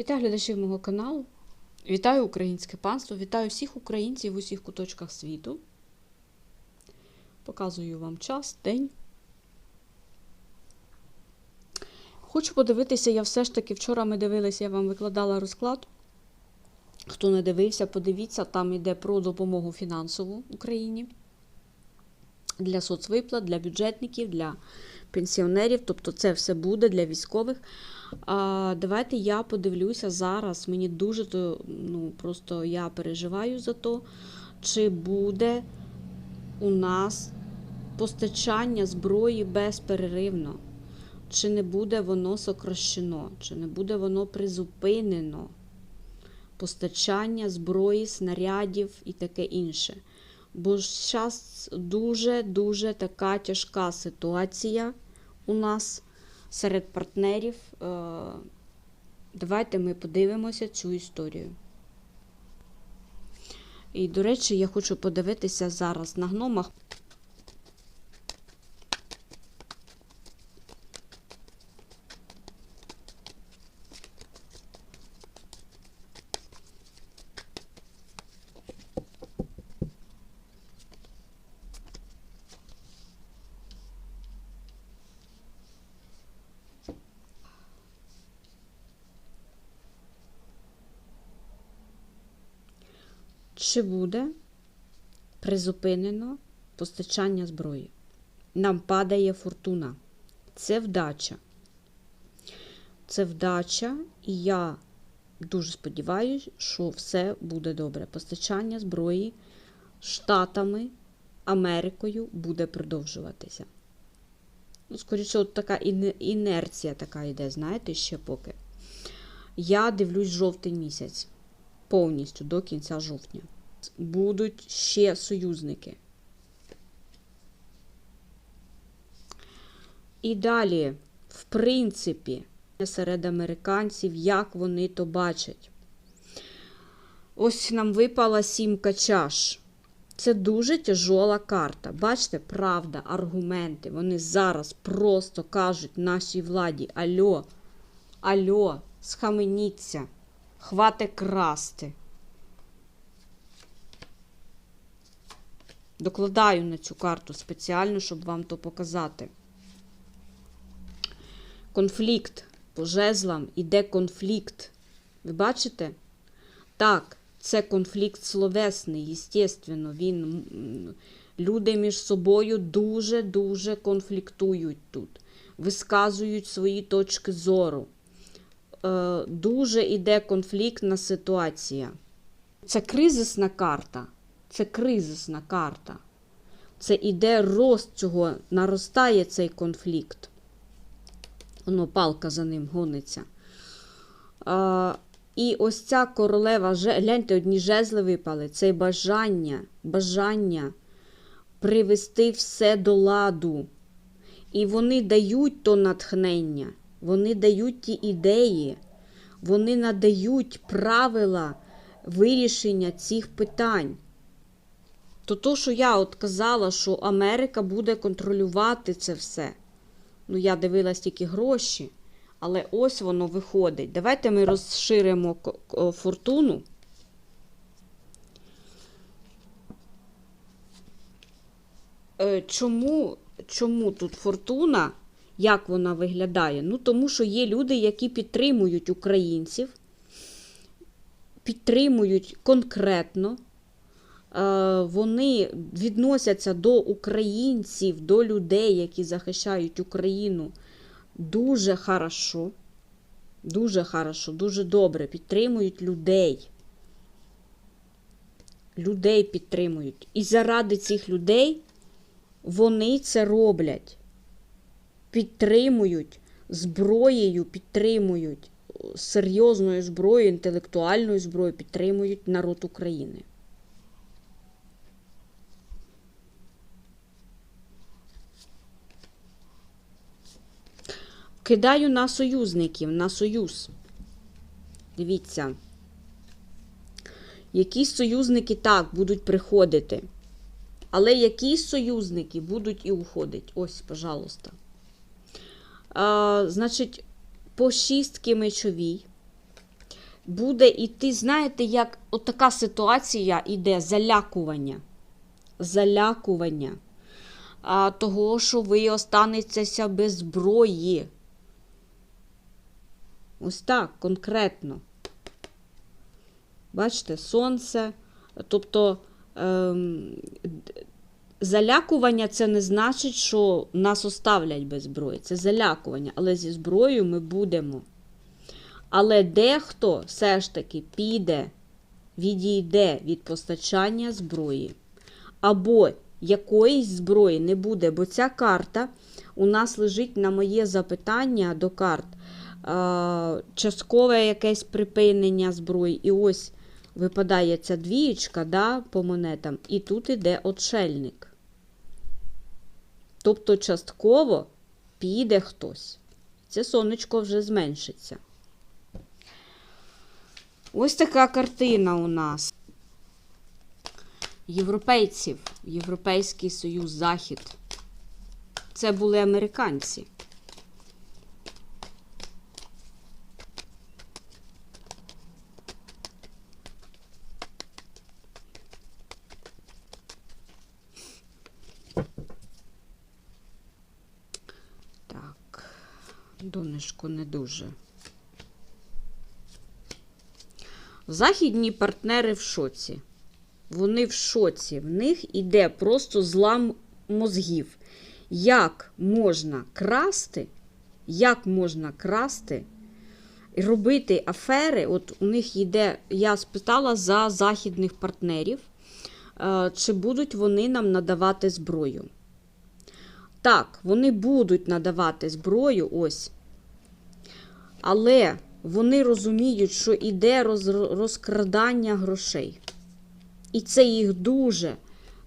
Вітаю глядачів мого каналу. Вітаю українське панство, вітаю всіх українців в усіх куточках світу. Показую вам час, день. Хочу подивитися, я все ж таки вчора ми дивилися, я вам викладала розклад. Хто не дивився, подивіться, там йде про допомогу фінансову Україні для соцвиплат, для бюджетників, для пенсіонерів. Тобто це все буде для військових. А, Давайте я подивлюся зараз. Мені дуже ну, просто я переживаю за то, чи буде у нас постачання зброї безперервно, чи не буде воно сокращено, чи не буде воно призупинено. Постачання зброї, снарядів і таке інше. Бо зараз дуже-дуже така тяжка ситуація у нас серед партнерів. Е, Давайте ми подивимося цю історію. І, до речі, я хочу подивитися зараз на гномах. Чи буде призупинено постачання зброї? Нам падає фортуна. Це вдача. Це вдача, і я дуже сподіваюся, що все буде добре. Постачання зброї Штатами, Америкою буде продовжуватися. Ну, скоріше, от така інерція така йде, знаєте, ще поки. Я дивлюсь жовтий місяць повністю до кінця жовтня. Будуть ще союзники. І далі, в принципі, серед американців, як вони то бачать. Ось нам випала сімка чаш. Це дуже тяжола карта. Бачите, правда, аргументи. Вони зараз просто кажуть нашій владі: Альо, альо, схаменіться, хвате красти. Докладаю на цю карту спеціально, щоб вам то показати. Конфлікт по жезлам іде конфлікт. Ви бачите? Так, це конфлікт словесний, естественно. Він, люди між собою дуже-дуже конфліктують тут, висказують свої точки зору. Е, дуже іде конфліктна ситуація. Це кризисна карта. Це кризисна карта. Це іде рост цього, наростає цей конфлікт. Воно палка за ним гониться. А, і ось ця королева, гляньте, одні жезли випали. Це бажання, бажання привести все до ладу. І вони дають то натхнення, вони дають ті ідеї, вони надають правила вирішення цих питань. То то, що я от казала, що Америка буде контролювати це все. Ну, я дивилась тільки гроші, але ось воно виходить. Давайте ми розширимо фортуну. Е, Чому, чому тут фортуна? Як вона виглядає? Ну, тому що є люди, які підтримують українців, підтримують конкретно. Е, Вони відносяться до українців, до людей, які захищають Україну дуже хорошо. Дуже хорошо, дуже добре. Підтримують людей. Людей підтримують. І заради цих людей вони це роблять. Підтримують зброєю, підтримують серйозною зброєю, інтелектуальною зброєю, підтримують народ України. Кидаю на союзників, на союз. Дивіться. Якісь союзники так будуть приходити. Але якісь союзники будуть і уходити. Ось, пожалуйста. А, значить, по шістки мечовій буде іти, знаєте, як от така ситуація іде залякування. Залякування. А, того, що ви останетеся без зброї. Ось так, конкретно. Бачите, сонце. Тобто ем, залякування це не значить, що нас оставлять без зброї. Це залякування, але зі зброєю ми будемо. Але дехто все ж таки піде, відійде від постачання зброї. Або якоїсь зброї не буде, бо ця карта у нас лежить на моє запитання до карт. Е, Часткове якесь припинення зброї. І ось випадає ця двієчка да, по монетам, і тут іде отшельник. Тобто частково піде хтось. Це сонечко вже зменшиться. Ось така картина у нас. Європейців, Європейський Союз, Захід. Це були американці. Донечко не дуже. Західні партнери в шоці. Вони в шоці. В них іде просто злам мозгів. Як можна красти? Як можна красти і робити афери? От у них йде, я спитала за західних партнерів, е, чи будуть вони нам надавати зброю. Так, вони будуть надавати зброю, ось. Але вони розуміють, що іде роз- розкрадання грошей. І це їх дуже,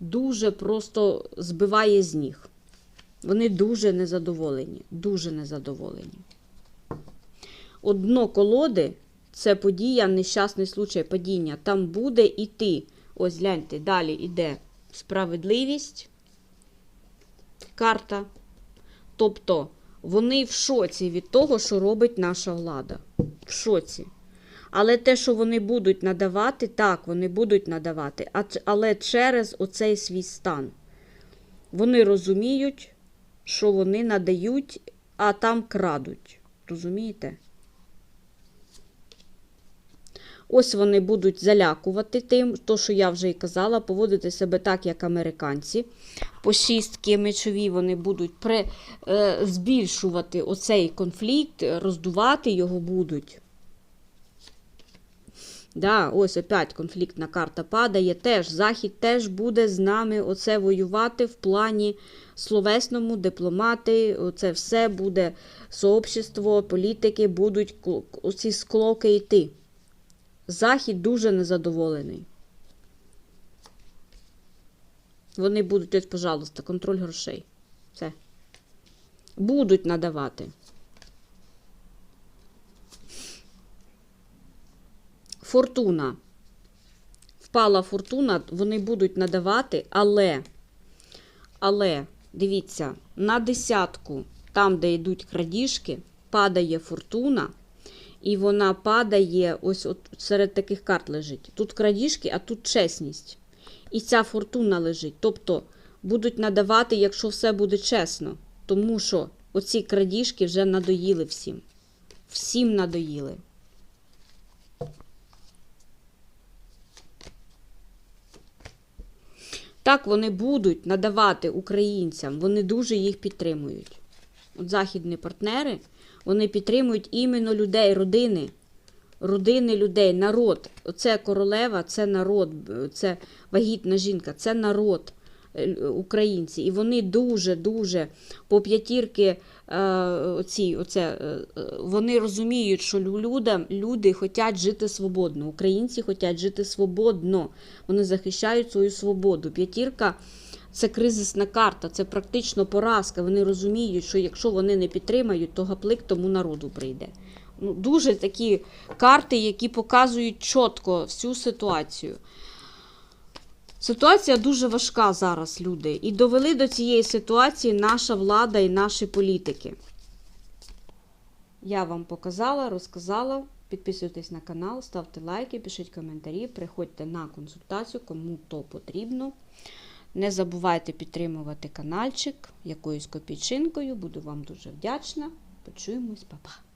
дуже просто збиває з ніг. Вони дуже незадоволені. Дуже незадоволені. Одно колоди це подія, нещасний случай падіння. Там буде іти. Ось гляньте, далі йде справедливість. Карта. Тобто вони в шоці від того, що робить наша влада. В шоці. Але те, що вони будуть надавати, так, вони будуть надавати, але через оцей свій стан. Вони розуміють, що вони надають, а там крадуть. Розумієте? Ось вони будуть залякувати тим, то, що я вже і казала, поводити себе так, як американці. По шістки мечові вони будуть при, е, збільшувати оцей конфлікт, роздувати його будуть. Да, ось опять конфліктна карта падає. Теж Захід теж буде з нами оце воювати в плані словесному, дипломати. Оце все буде сообщество, політики будуть оці склоки йти. Захід дуже незадоволений. Вони будуть, ось, пожалуйста, контроль грошей. Все. Будуть надавати. Фортуна. Впала фортуна, вони будуть надавати, але, але, дивіться, на десятку, там, де йдуть крадіжки, падає фортуна, і вона падає, ось от серед таких карт лежить. Тут крадіжки, а тут чесність. І ця фортуна лежить. Тобто будуть надавати, якщо все буде чесно. Тому що оці крадіжки вже надоїли всім. Всім надоїли. Так вони будуть надавати українцям, вони дуже їх підтримують. От західні партнери, вони підтримують іменно людей, родини, родини людей, народ. Оце королева, це народ, це вагітна жінка, це народ е, українці. І вони дуже-дуже по п'ятірки е, оці, оце, е, вони розуміють, що людям, люди хочуть жити свободно. Українці хочуть жити свободно. Вони захищають свою свободу. П'ятірка це кризисна карта, це практично поразка. Вони розуміють, що якщо вони не підтримають, то гаплик тому народу прийде. Ну, дуже такі карти, які показують чітко всю ситуацію. Ситуація дуже важка зараз, люди. І довели до цієї ситуації наша влада і наші політики. Я вам показала, розказала. Підписуйтесь на канал, ставте лайки, пишіть коментарі, приходьте на консультацію, кому то потрібно. Не забувайте підтримувати каналчик якоюсь копійчинкою. Буду вам дуже вдячна. Почуємось, па-па!